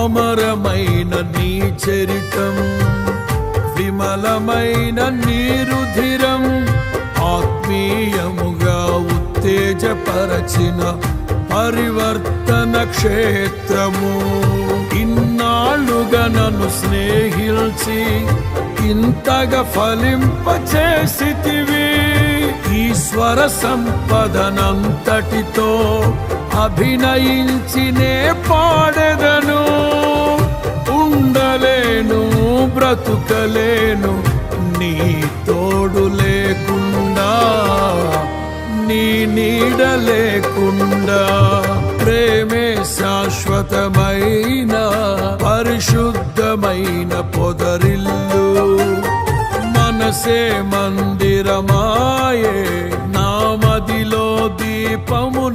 అమరమైన నీ చరితం విమలమైన నీరుధిరం ఆత్మీయముగా ఉత్తేజపరచిన పరివర్తన క్షేత్రము. ఇన్నాళ్ళుగా నన్ను స్నేహిల్చి ఇంతగా ఫలింపచేసితివి. ఈశ్వర సంపదనంతటితో అభినయించినే పాడెదను. బ్రతుకలేను నీ తోడు లేకుండా నీ నీడ లేకుండా. ప్రేమే శాశ్వతమైన పరిశుద్ధమైన పొదరిల్లు. మనసే మందిరమాయే నా మదిలో దీపము